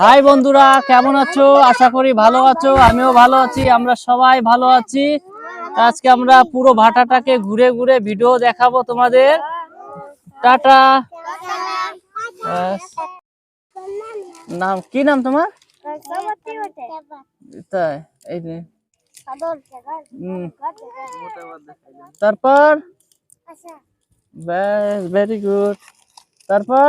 High বন্ধুরা, কেমন আছো? আশা করি ভালো আছো, আমিও ভালো আছি, আমরা সবাই ভালো আছি। আজকে আমরা পুরো ভাটাটাকে ঘুরে ঘুরে ভিডিও দেখাবো তোমাদের। টাটা। নাম, কি নাম তোমার? তাই, এই। তারপর? ব্যাস ভেরি গুড তারপর?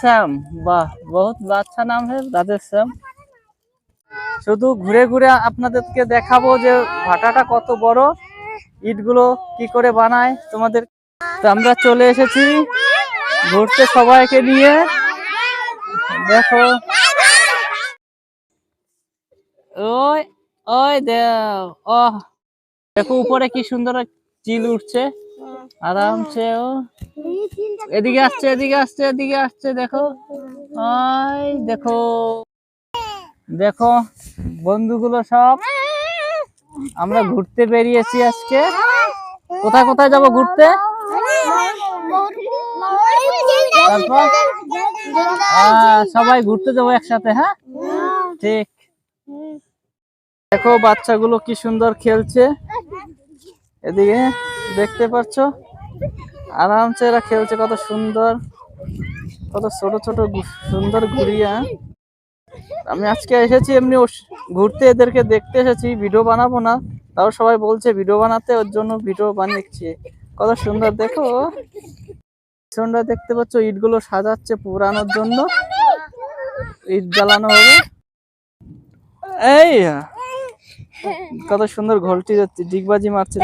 শ্যাম, বাহ, বহুত আচ্ছা নাম है রাজেশ শ্যাম। শুধু ঘুরে ঘুরে আপনাদেরকে দেখাবো যে ভাটাটা কত বড়, ইটগুলো কি করে বানায় তোমাদের। তো আমরা চলে এসেছি ঘুরতে সবাইকে নিয়ে। দেখো। ওই ওই দেখো উপরে কি সুন্দর চিল উঠছে। আরামসে, ও। এদিকে আসছে এদিকে আসছে এদিকে আসছে, দেখো। ওই দেখো। দেখো, বন্ধুগুলো সব। আমরা ঘুরতে বেরিয়েছি আজকে। কোথায় কোথায় যাব ঘুরতে? সবাই ঘুরতে যাব একসাথে হ্যাঁ? ঠিক। দেখো, বাচ্চাগুলো কি সুন্দর খেলছে। এদিকে দেখতে পাচ্ছ? আরামসে এরা খেলছে, কত সুন্দর। কত ছোট ছোট সুন্দর ঘুরিয়া আমি আজকে এসেছি এমনি ঘুরতে, এদেরকে দেখতে এসেছি ভিডিও বানাবো না। তাও সবাই বলছে ভিডিও বানাতে, ওর জন্য ভিডিও বানিয়েছি। কত সুন্দর, দেখো। সুন্দর দেখতে পাচ্ছ, ইটগুলো সাজাচ্ছে পুরানোর জন্য। ইট জ্বালানো হবে এই, কত সুন্দর ঘোলটি যাচ্ছে, ডিগবাজি মারছে।